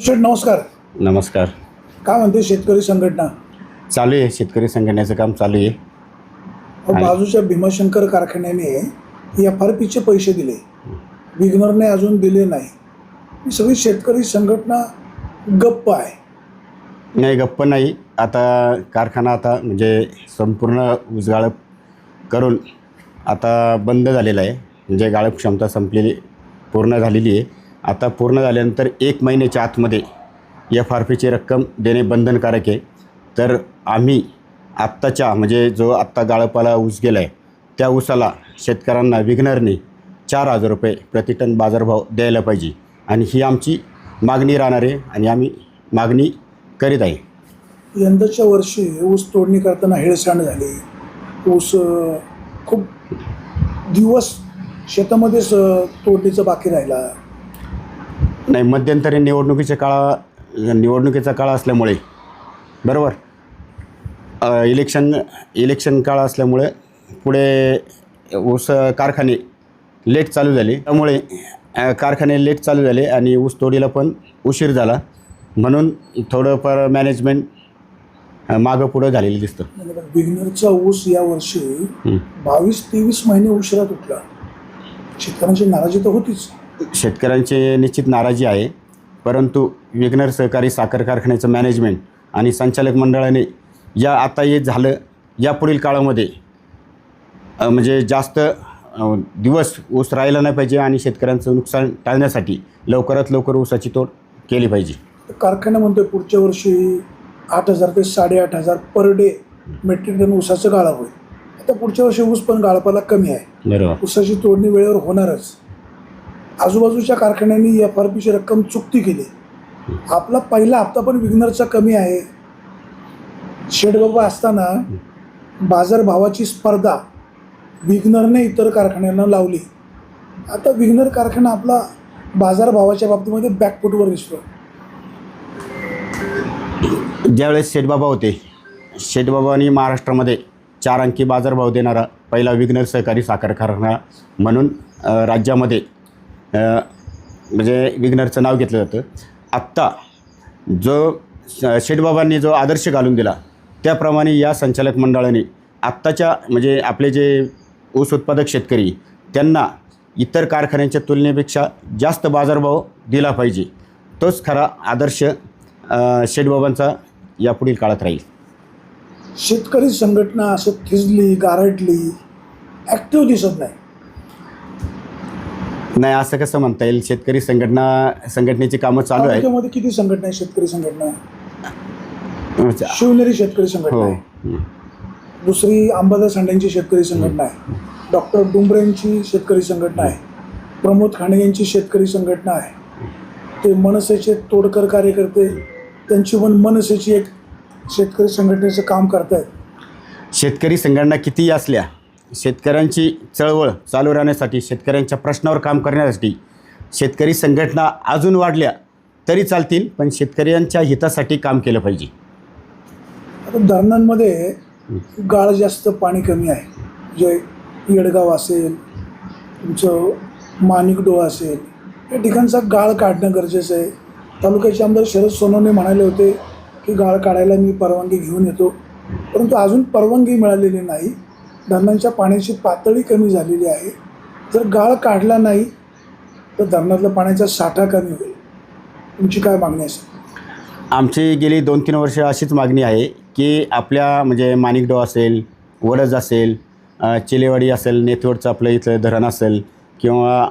शेठ नमस्कार. नमस्कार. काय म्हणते शेतकरी संघटना? चालू आहे शेतकरी संघटनेचं काम चालू आहे. अहो, बाजूच्या भीमाशंकर कारखान्याने एफ आर पीचे पैसे दिले. विग्नरने अजून दिले नाही. ही सगळी शेतकरी संघटना गप्प आहे. नाही गप्प नाही. आता कारखाना आता म्हणजे संपूर्ण उजगाळप करून आता बंद झालेला आहे. म्हणजे गाळप क्षमता संपलेली पूर्ण झालेली आहे. आता पूर्ण झाल्यानंतर एक महिन्याच्या आतमध्ये एफ आर पीची रक्कम देणे बंधनकारक आहे. तर आम्ही आत्ताच्या म्हणजे जो आत्ता गाळपाला ऊस गेला आहे त्या ऊसाला शेतकऱ्यांना विघ्नरने चार हजार रुपये प्रतिटन बाजारभाव द्यायला पाहिजे. आणि ही आमची मागणी राहणार आहे आणि आम्ही मागणी करीत आहे. यंदाच्या वर्षी ऊस तोडणी करताना हेळसांड झाली. ऊस खूप दिवस शेतामध्येच तोडणीचं बाकी राहिला. नाही मध्यंतरी निवडणुकीच्या काळा निवडणुकीचा काळ असल्यामुळे बरोबर? इलेक्शन इलेक्शन काळ असल्यामुळे पुढे ऊस कारखाने लेट चालू झाले. त्यामुळे कारखाने लेट चालू झाले आणि ऊस तोडीला पण उशीर झाला. म्हणून थोडंफार मॅनेजमेंट मागं पुढं झालेलं दिसतं. विग्नरचा ऊस या वर्षी हं. बावीस तेवीस महिने उशिरात उठला. शेतकऱ्यांची नाराजी तर होतीच. शेतकऱ्यांची निश्चित नाराजी आहे. परंतु विघ्नर सहकारी साखर कारखान्याचं मॅनेजमेंट आणि संचालक मंडळाने या आता हे झालं यापुढील काळामध्ये अ, म्हणजे जास्त दिवस ऊस राहिला नाही पाहिजे आणि शेतकऱ्यांचं नुकसान टाळण्यासाठी लवकरात लवकर ऊसाची तोड केली पाहिजे. कारखाना म्हणतोय पुढच्या वर्षी आठ हजार ते साडेआठ हजार पर डे मेट्रिक टन ऊसाचं गाळप होईल. आता पुढच्या वर्षी ऊस पण गाळपाला कमी आहे. बरोबर. ऊसाची तोडणी वेळेवर होणारच. आजूबाजूच्या कारखान्यांनी एफ आर पीची रक्कम चुकती केली. आपला पहिला हप्ता पण विग्नरचा कमी आहे. शेडबाबा असताना बाजारभावाची स्पर्धा विग्नरने इतर कारखान्यांना लावली. आता विग्नर कारखाना आपला बाजारभावाच्या बाबतीमध्ये बॅकफुटवर दिसतो. ज्यावेळेस शेठबाबा होते शेठबाबांनी महाराष्ट्रामध्ये चार अंकी बाजारभाव देणारा पहिला विघ्नर सहकारी साखर कारखाना म्हणून राज्यामध्ये म्हणजे विघ्नरचं नाव घेतलं जातं. आत्ता जो श- शेठबाबांनी जो आदर्श घालून दिला त्याप्रमाणे या संचालक मंडळाने आत्ताच्या म्हणजे आपले जे ऊस उत्पादक शेतकरी त्यांना इतर कारखान्यांच्या तुलनेपेक्षा जास्त बाजारभाव दिला पाहिजे. तोच खरा आदर्श शेठबाबांचा यापुढील काळात राहील. शेतकरी संघटना असं थिजली गारटली ॲक्टिव्ह दिसत नाही. नाही असं कसं म्हणता येईल? शेतकरी संघटना संघटनेची कामं चालू आहेत. तालुक्यामध्ये किती संघटना आहे शेतकरी संघटना हो शिवनेरी शेतकरी संघटना आहे. हं. दुसरी अंबादास सांड्यांची शेतकरी संघटना आहे. डॉक्टर डुंबरेंची शेतकरी संघटना आहे. प्रमोद खांडगेंची शेतकरी संघटना आहे. ते मनसेचे तोडकर कार्यकर्ते त्यांची पण मनसेची एक शेतकरी संघटनेचं काम करतायत. शेतकरी संघटना कितीही असल्या? शेतकऱ्यांची चळवळ चालू राहण्यासाठी शेतकऱ्यांच्या प्रश्नावर काम करण्यासाठी शेतकरी संघटना अजून वाढल्या तरी चालतील पण शेतकऱ्यांच्या हितासाठी काम केलं पाहिजे. आता धरणांमध्ये गाळ जास्त पाणी कमी आहे. जे येडगाव असेल तुमचं माणिकडो असेल या ठिकाणचा गाळ काढणं गरजेचं आहे. तालुक्याचे आमदार शरद सोनवणे म्हणाले होते की गाळ काढायला मी परवानगी घेऊन येतो. परंतु अजून परवानगी मिळालेली नाही. धरणांच्या पाण्याची पातळी कमी झालेली आहे. जर गाळ काढला नाही तर धरणातला पाण्याचा साठा कमी होईल. तुमची काय मागणी असेल आमची गेली दोन तीन वर्ष अशीच मागणी आहे की आपल्या म्हणजे माणिकडो असेल वडज असेल चिलेवाडी असेल नेतवडचं आपलं इथलं धरण असेल किंवा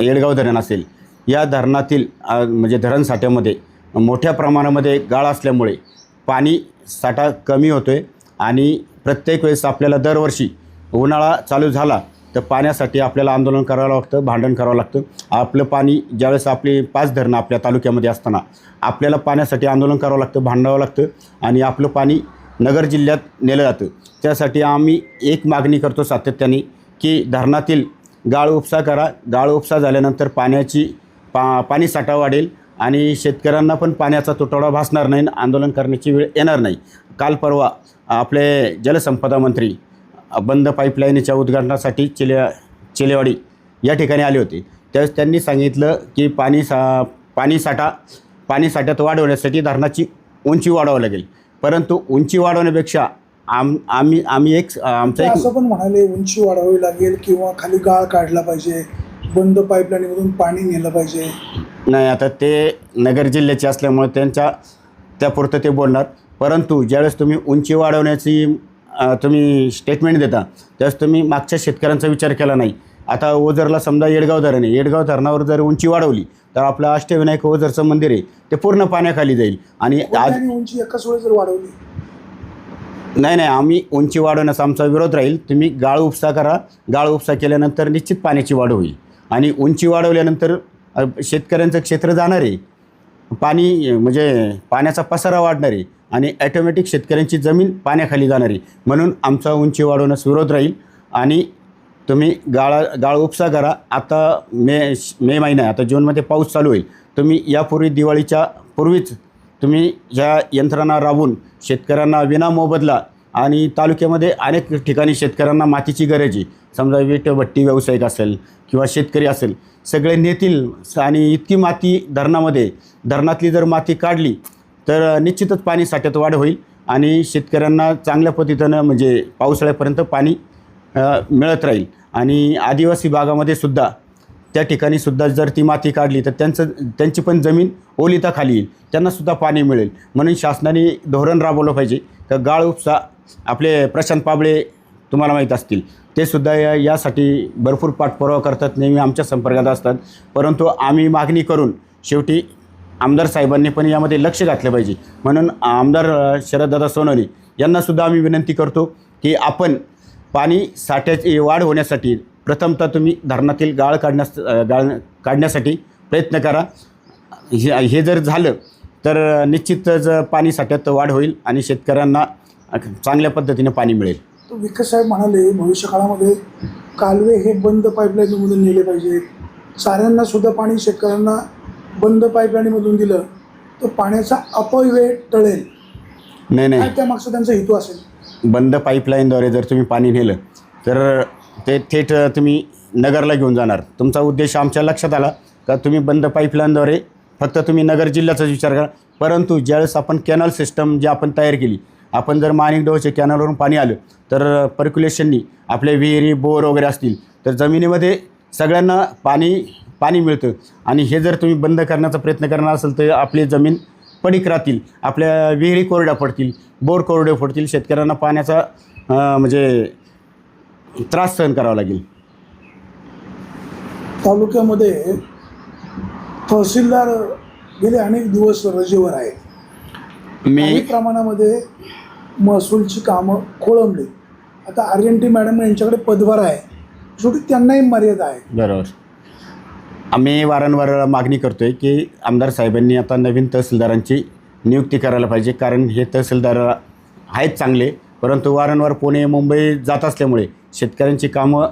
येडगाव धरण असेल या धरणातील म्हणजे धरण साठ्यामध्ये मोठ्या प्रमाणामध्ये गाळ असल्यामुळे पाणी साठा कमी होतो आहे आणि प्रत्येक वेळेस आपल्याला दरवर्षी उन्हाळा चालू झाला तर पाण्यासाठी आपल्याला आंदोलन करावं लागतं भांडण करावं लागतं. आपलं पाणी ज्यावेळेस आपली पाच धरणं आपल्या तालुक्यामध्ये असताना आपल्याला पाण्यासाठी आंदोलन करावं लागतं भांडावं लागतं आणि आपलं पाणी नगर जिल्ह्यात नेलं जातं. त्यासाठी आम्ही एक मागणी करतो सातत्याने की धरणातील गाळ उपसा करा. गाळ उपसा झाल्यानंतर पाण्याची पा पाणी साठा वाढेल आणि शेतकऱ्यांना पण पाण्याचा तुटवडा भासणार नाही आणि आंदोलन करण्याची वेळ येणार नाही. काल परवा आपले जलसंपदा मंत्री बंद पाईपलाईनच्या उद्घाटनासाठी चिले चिलेवाडी या ठिकाणी आले होते. त्यावेळेस त्यांनी सांगितलं की पाणी सा पाणी साठा पाणी साठ्यात वाढवण्यासाठी धरणाची उंची वाढवावी लागेल. परंतु उंची वाढवण्यापेक्षा आम आम्ही आम्ही एक आमचा एक असं पण म्हणाले उंची वाढवावी लागेल किंवा खाली गाळ काढला पाहिजे बंद पाईपलाईनमधून पाणी नेलं पाहिजे. नाही आता ते नगर जिल्ह्याचे असल्यामुळे त्यांच्या त्यापुरतं ते बोलणार. परंतु ज्यावेळेस तुम्ही उंची वाढवण्याची तुम्ही स्टेटमेंट देता त्यावेळेस तुम्ही मागच्या शेतकऱ्यांचा विचार केला नाही. आता ओझरला समजा येडगाव धरण आहे येडगाव धरणावर जर उंची वाढवली तर आपलं अष्टविनायक ओझरचं मंदिर आहे ते पूर्ण पाण्याखाली जाईल. आणि आज उंची एकाच वेळेस जर वाढवली? नाही नाही आम्ही उंची वाढवण्याचा आमचा विरोध राहील. तुम्ही गाळ उपसा करा. गाळ उपसा केल्यानंतर निश्चित पाण्याची वाढ होईल. आणि उंची वाढवल्यानंतर शेतकऱ्यांचं क्षेत्र जाणार आहे. पाणी म्हणजे पाण्याचा पसारा वाढणार आहे. आणि ॲटोमॅटिक शेतकऱ्यांची जमीन पाण्याखाली जाणारी. म्हणून आमचा उंची वाढवण्यास विरोध राहील. आणि तुम्ही गाळा गाळ उपसा करा. आता मे मे महिना आता जूनमध्ये पाऊस चालू होईल. तुम्ही यापूर्वी दिवाळीच्या पूर्वीच तुम्ही ह्या यंत्रणा राबून शेतकऱ्यांना विना मोबदला आणि तालुक्यामध्ये अनेक ठिकाणी शेतकऱ्यांना मातीची गरज आहे. समजा विटभट्टी व्यावसायिक असेल किंवा शेतकरी असेल सगळे नेतील आणि इतकी माती धरणामध्ये धरणातली जर माती काढली तर निश्चितच पाणी साठ्यात वाढ होईल आणि शेतकऱ्यांना चांगल्या पद्धतीनं म्हणजे पावसाळ्यापर्यंत पाणी मिळत राहील. आणि आदिवासी भागामध्ये सुद्धा त्या ठिकाणी सुद्धा जर ती माती काढली तर त्यांचं त्यांची पण जमीन ओलिताखाली येईल. त्यांनासुद्धा पाणी मिळेल. म्हणून शासनाने धोरण राबवलं पाहिजे. तर गाळ उपसा आपले प्रशांत पाबळे तुम्हाला माहीत असतील. ते सुद्धा या यासाठी भरपूर पाठपुरावा करतात. नेहमी आमच्या संपर्कात असतात. परंतु आम्ही मागणी करून शेवटी आमदार साहेबांनी पण यामध्ये लक्ष घातलं पाहिजे. म्हणून आमदार शरददादा सोनवणे यांनासुद्धा आम्ही विनंती करतो की आपण पाणी साठ्याची वाढ होण्यासाठी प्रथमतः तुम्ही धरणातील गाळ काढण्यास गाळ काढण्यासाठी प्रयत्न करा. हे हे जर झालं तर निश्चितच पाणी साठ्यात वाढ होईल आणि शेतकऱ्यांना चांगल्या पद्धतीने पाणी मिळेल. तर विकास साहेब म्हणाले भविष्य काळामध्ये कालवे हे बंद पाईपलाईनमधून नेले पाहिजेत. साऱ्यांना सुद्धा पाणी शेतकऱ्यांना बंद पाईपलाईनमधून दिलं तर पाण्याचा अपव्यय टळेल. नाही नाही. काय त्यामागचा त्यांचा हेतू असेल? बंद पाईपलाईनद्वारे जर तुम्ही पाणी नेलं तर ते थेट तुम्ही नगरला घेऊन जाणार. तुमचा उद्देश आमच्या लक्षात आला का तुम्ही बंद पाईपलाईनद्वारे फक्त तुम्ही नगर जिल्ह्याचाच विचार करा. परंतु ज्यावेळेस आपण कॅनल सिस्टम जी आपण तयार केली आपण जर माणिक डोहचे कॅनलवरून पाणी आलं तर पर्क्युलेशननी आपले विहिरी बोर वगैरे असतील तर जमिनीमध्ये सगळ्यांना पाणी पाणी मिळतं. आणि हे जर तुम्ही बंद करण्याचा प्रयत्न करणार असेल तर आपली जमीन पडीक राहतील आपल्या विहिरी कोरड्या पडतील बोर कोरडे पडतील शेतकऱ्यांना पाण्याचा म्हणजे त्रास सहन करावा लागेल. तालुक्यामध्ये तहसीलदार गेले अनेक दिवस रजेवर आहेत. मी प्रमाणामध्ये महसूलची कामं खोळंबली. आता आर्यनटी मॅडम यांच्याकडे पदभार आहे. शेवटी त्यांनाही मर्यादा आहे. बरोबर. आम्ही वारंवार मागणी करतो आहे की आमदार साहेबांनी आता नवीन तहसीलदारांची नियुक्ती करायला पाहिजे कारण हे तहसीलदार आहेत चांगले परंतु वारंवार पुणे मुंबई जात असल्यामुळे शेतकऱ्यांची कामं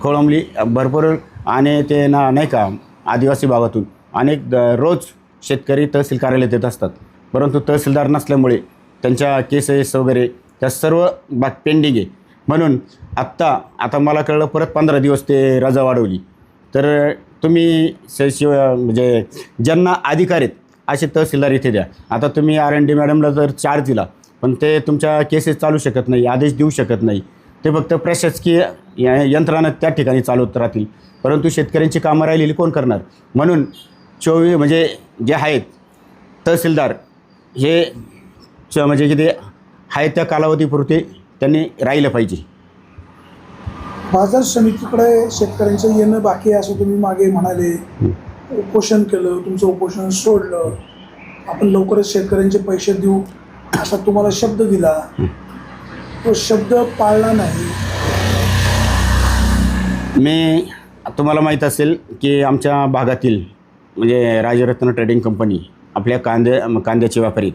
खोळंबली भरपूर आणि ते ना नाही का आदिवासी भागातून अनेक द- रोज शेतकरी तहसील कार्यालयात येत असतात. परंतु तहसीलदार नसल्यामुळे त्यांच्या केसेस वगैरे त्या सर्व बाग पेंडिंग आहे. म्हणून आत्ता आता मला कळलं परत पंधरा दिवस ते रजा वाढवली. तर तुम्ही स- म्हणजे ज्यांना अधिकार आहेत असे तहसीलदार इथे द्या. आता तुम्ही आर एन डी मॅडमला जर चार्ज दिला पण ते तुमच्या केसेस चालू शकत नाही आदेश देऊ शकत नाही. ते फक्त प्रशासकीय या- यंत्रणा त्या ठिकाणी चालवत राहतील. परंतु शेतकऱ्यांची कामं राहिलेली कोण करणार? म्हणून चोवीस म्हणजे जे आहेत तहसीलदार हे च- म्हणजे किती आहे त्या कालावधीपुरते त्यांनी राहिलं पाहिजे. बाजार समितीकडे शेतकऱ्यांचं येणं बाकी आहे असं तुम्ही मागे म्हणाले. उपोषण केलं तुमचं उपोषण सोडलं. आपण लवकरच शेतकऱ्यांचे पैसे देऊ असा तुम्हाला शब्द दिला. तो शब्द पाळला नाही. मी तुम्हाला माहीत असेल की आमच्या भागातील म्हणजे राजरत्न ट्रेडिंग कंपनी आपल्या कांदे कांद्याचे व्यापारी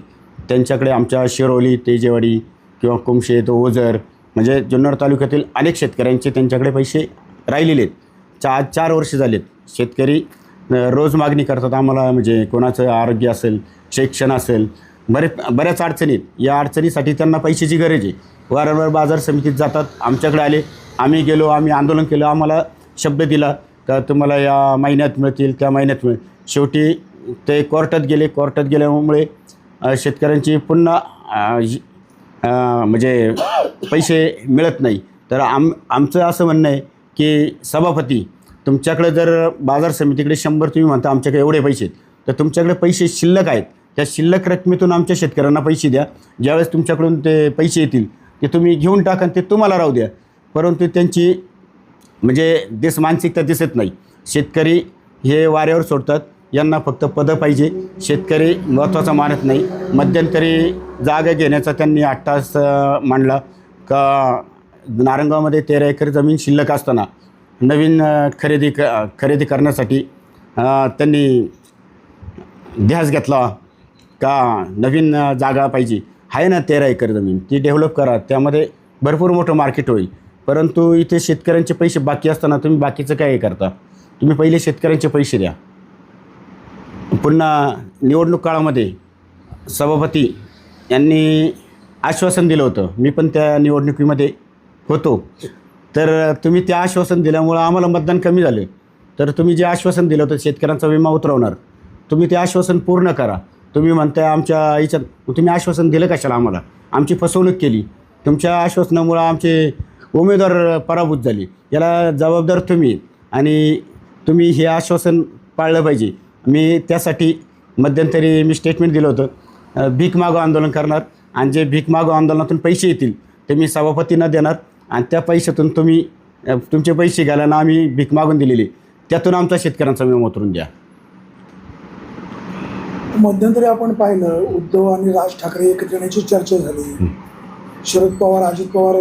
त्यांच्याकडे आमच्या शिरोली तेजेवाडी किंवा कुमशेत ओझर म्हणजे जुन्नर तालुक्यातील अनेक शेतकऱ्यांचे त्यांच्याकडे पैसे राहिलेले आहेत. चार चार वर्ष झालेत. शेतकरी रोज मागणी करतात आम्हाला म्हणजे कोणाचं आरोग्य असेल शिक्षण असेल बरे बऱ्याच अडचणीत या अडचणीसाठी त्यांना पैशाची गरज आहे. वारंवार बाजार समितीत जातात. आमच्याकडे आले. आम्ही गेलो आम्ही आंदोलन केलं. आम्हाला शब्द दिला का तुम्हाला या महिन्यात मिळतील त्या महिन्यात मिळेल शेवटी ते कोर्टात गेले. कोर्टात गेल्यामुळे शेतकऱ्यांची पुन्हा म्हणजे पैसे मिळत नाही. तर आम आमचं असं म्हणणं आहे की सभापती तुमच्याकडे जर बाजार समितीकडे शंभर तुम्ही म्हणता आमच्याकडे एवढे पैसे आहेत तर तुमच्याकडे पैसे शिल्लक आहेत. त्या शिल्लक रकमेतून आमच्या शेतकऱ्यांना पैसे द्या. ज्यावेळेस तुमच्याकडून ते पैसे येतील ते तुम्ही घेऊन टाका ते तुम्हाला राहू द्या. परंतु त्यांची म्हणजे दिस मानसिकता दिसत नाही. शेतकरी हे वाऱ्यावर सोडतात. यांना फक्त पदं पाहिजे. शेतकरी महत्त्वाचा मानत नाही. मध्यंतरी जागा घेण्याचा त्यांनी आठ तास मांडला. का नारंगावमध्ये तेरा एकर जमीन शिल्लक असताना नवीन खरेदी क खरेदी करण्यासाठी त्यांनी ध्यास घेतला का नवीन जागा पाहिजे. आहे ना तेरा एकर जमीन. ती डेव्हलप करा. त्यामध्ये भरपूर मोठं मार्केट होईल. परंतु इथे शेतकऱ्यांचे पैसे बाकी असताना तुम्ही बाकीचं काय हे करता? तुम्ही पहिले शेतकऱ्यांचे पैसे द्या. पुन्हा निवडणूक काळामध्ये सभापती यांनी आश्वासन दिलं होतं. मी पण त्या निवडणुकीमध्ये होतो. तर तुम्ही ते आश्वासन दिल्यामुळं आम्हाला मतदान कमी झालं. तर तुम्ही जे आश्वासन दिलं होतं शेतकऱ्यांचा विमा उतरवणार तुम्ही ते आश्वासन पूर्ण करा. तुम्ही म्हणताय आमच्या याच्यात तुम्ही आश्वासन दिलं कशाला आम्हाला? आमची फसवणूक केली. तुमच्या आश्वासनामुळं आमचे उमेदवार पराभूत झाले. याला जबाबदार तुम्ही. आणि तुम्ही हे आश्वासन पाळलं पाहिजे. मी त्यासाठी मध्यंतरी मी स्टेटमेंट दिलं होतं भीक मागो आंदोलन करणार आणि जे भीक मागो आंदोलनातून पैसे येतील ते मी सभापतींना देणार आणि त्या पैशातून तुम्ही तुमचे पैसे घालायला आम्ही भीक मागून दिलेली. त्यातून आमचा शेतकऱ्यांचा विमा उतरून द्या. मध्यंतरी आपण पाहिलं उद्धव आणि राज ठाकरे एकत्र येण्याची चर्चा झाली. शरद पवार अजित पवार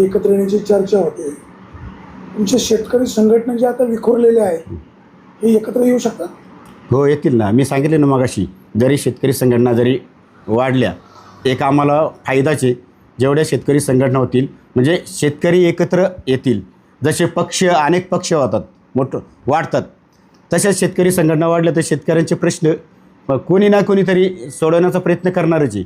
एकत्र येण्याची चर्चा होते. तुमचे शेतकरी संघटना जे आता विखुरलेले आहेत हे एकत्र येऊ शकतात? हो येतील ना. मी सांगितले ना मगाशी जरी शेतकरी संघटना जरी वाढल्या एक आम्हाला फायदाचे जेवढ्या शेतकरी संघटना होतील म्हणजे शेतकरी एकत्र येतील. जसे पक्ष अनेक पक्ष होतात मोठं वाढतात. तशाच शेतकरी संघटना वाढल्या तर शेतकऱ्यांचे प्रश्न कोणी ना कोणीतरी सोडवण्याचा प्रयत्न करणारच आहे.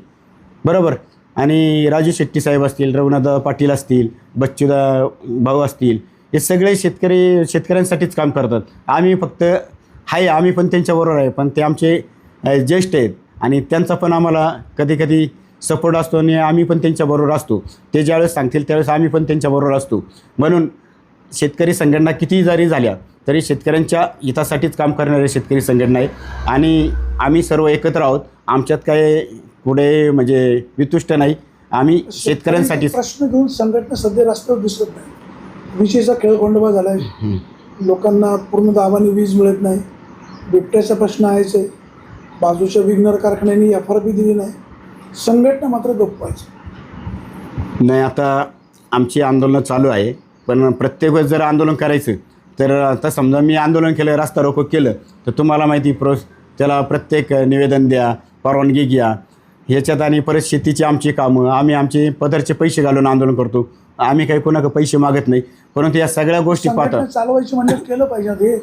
बरोबर? आणि राजू शेट्टी साहेब असतील रघुनाथ पाटील असतील बच्चूदा भाऊ असतील हे सगळे शेतकरी शेतकऱ्यांसाठीच काम करतात. आम्ही फक्त आहे आम्ही पण त्यांच्याबरोबर आहे पण ते आमचे ज्येष्ठ आहेत आणि त्यांचा पण आम्हाला कधी कधी सपोर्ट असतो आणि आम्ही पण त्यांच्याबरोबर असतो. ते ज्यावेळेस सांगतील त्यावेळेस आम्ही पण त्यांच्याबरोबर असतो. म्हणून शेतकरी संघटना किती जरी झाल्या तरी शेतकऱ्यांच्या हितासाठीच काम करणारे शेतकरी संघटना आहे आणि आम्ही सर्व एकत्र आहोत. आमच्यात काय पुढे म्हणजे वितुष्ट नाही. आम्ही शेतकऱ्यांसाठी प्रश्न घेऊन संघटना सध्या रस्त्यावर दिसत नाही. विजेचा खेळखंडोबा झालाय. लोकांना पूर्ण दाबाने वीज मिळत नाही. बिबट्याचा प्रश्न आहेच आहे. बाजूच्या विघ्नर कारखान्याने एफ आर पी दिली नाही. संघटना मात्र गप्प व्हायची नाही आता आमची आंदोलनं चालू आहे. पण प्रत्येक वेळेस जर आंदोलन करायचं तर आता समजा मी आंदोलन केलं रस्ता रोको केलं तर तुम्हाला माहिती प्रो त्याला प्रत्येक निवेदन द्या परवानगी घ्या. ह्याच्यात आणि परत शेतीची आमची कामं आम्ही आमचे पदरचे पैसे घालून आंदोलन करतो. आम्ही काही कोणाकडे पैसे मागत नाही. परंतु या सगळ्या गोष्टी पाहता संघटना चालवायची म्हणजे केलं पाहिजे हे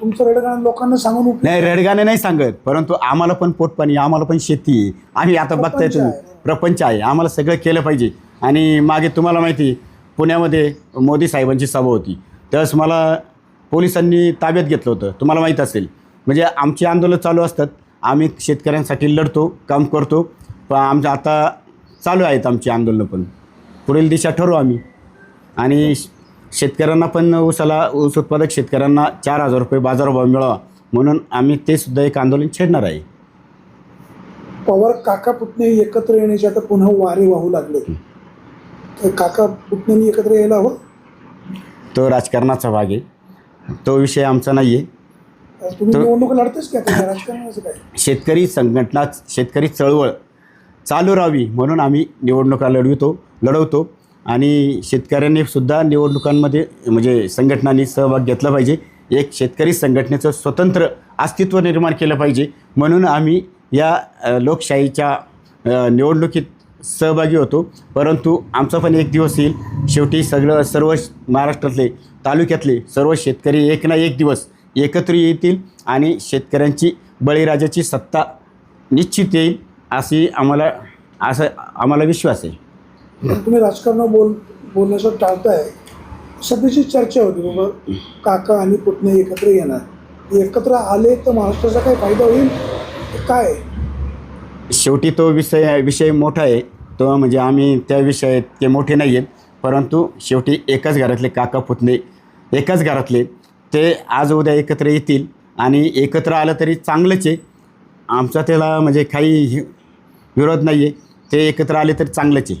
तुमचं रडगाणं लोकांना सांगून उपयोग नाही रडगाणे नाही सांगत परंतु आम्हाला पण पोटपाणी आम्हाला पण शेती आहे. आम्ही आता बघताय प्रपंच तुम्ही आहे. प्रपंच आहे. आम्हाला सगळं केलं पाहिजे. आणि मागे तुम्हाला माहिती पुण्यामध्ये मोदी साहेबांची सभा होती. त्यावेळेस मला पोलिसांनी ताब्यात घेतलं होतं. तुम्हाला माहीत असेल. म्हणजे आमची आंदोलन चालू असतात. आम्ही शेतकऱ्यांसाठी लढतो काम करतो. पण आमच्या आता चालू आहेत आमची आंदोलनं पण. पुढील दिशा ठरवू आम्ही. आणि शेतकऱ्यांना पण ऊसाला ऊस उत्पादक शेतकऱ्यांना चार हजार रुपये बाजारभाव मिळावा म्हणून आम्ही ते सुद्धा एक आंदोलन छेडणार आहे. पवार काका पुतणे एकत्र येण्याचे आता पुन्हा वारे वाहू लागले. तर काका पुतण्यांनी एकत्र यायला हवं? तो राजकारणाचा भाग आहे. तो विषय आमचा नाही आहे तुम्ही निवडणूक लढतेच की? आता राजकारणाचं काय? शेतकरी संघटना शेतकरी चळवळ चालू राहावी म्हणून आम्ही निवडणुका लढवितो लढवतो. आणि शेतकऱ्यांनी सुद्धा निवडणुकांमध्ये म्हणजे संघटनांनी सहभाग घेतला पाहिजे. एक शेतकरी संघटनेचं स्वतंत्र अस्तित्व निर्माण केलं पाहिजे. म्हणून आम्ही या लोकशाहीच्या निवडणुकीत सहभागी होतो. परंतु आमचा पण एक दिवस येईल. शेवटी सगळं सर्व श- महाराष्ट्रातले तालुक्यातले सर्व शेतकरी एक ना एक दिवस एकत्र येतील आणि शेतकऱ्यांची बळीराजाची सत्ता निश्चित येईल अशी आम्हाला असं आम्हाला विश्वास आहे. तुम्ही राजकारण बोल बोलण्याचं टाळताय. सध्याची चर्चा होती बाबा. काका आणि पुतणे एकत्र येणार. एकत्र आले तर महाराष्ट्राचा काय फायदा होईल? काय? शेवटी तो विषय विषय मोठा आहे. तो म्हणजे आम्ही त्या विषयात ते मोठे नाही आहेत परंतु शेवटी एकाच घरातले काका पुतणे एकाच घरातले. ते आज उद्या एकत्र येतील आणि एकत्र आलं तरी चांगलंच आहे. आमचा त्याला म्हणजे काही विरोध नाही आहे ते एकत्र आले तरी चांगलंच आहे.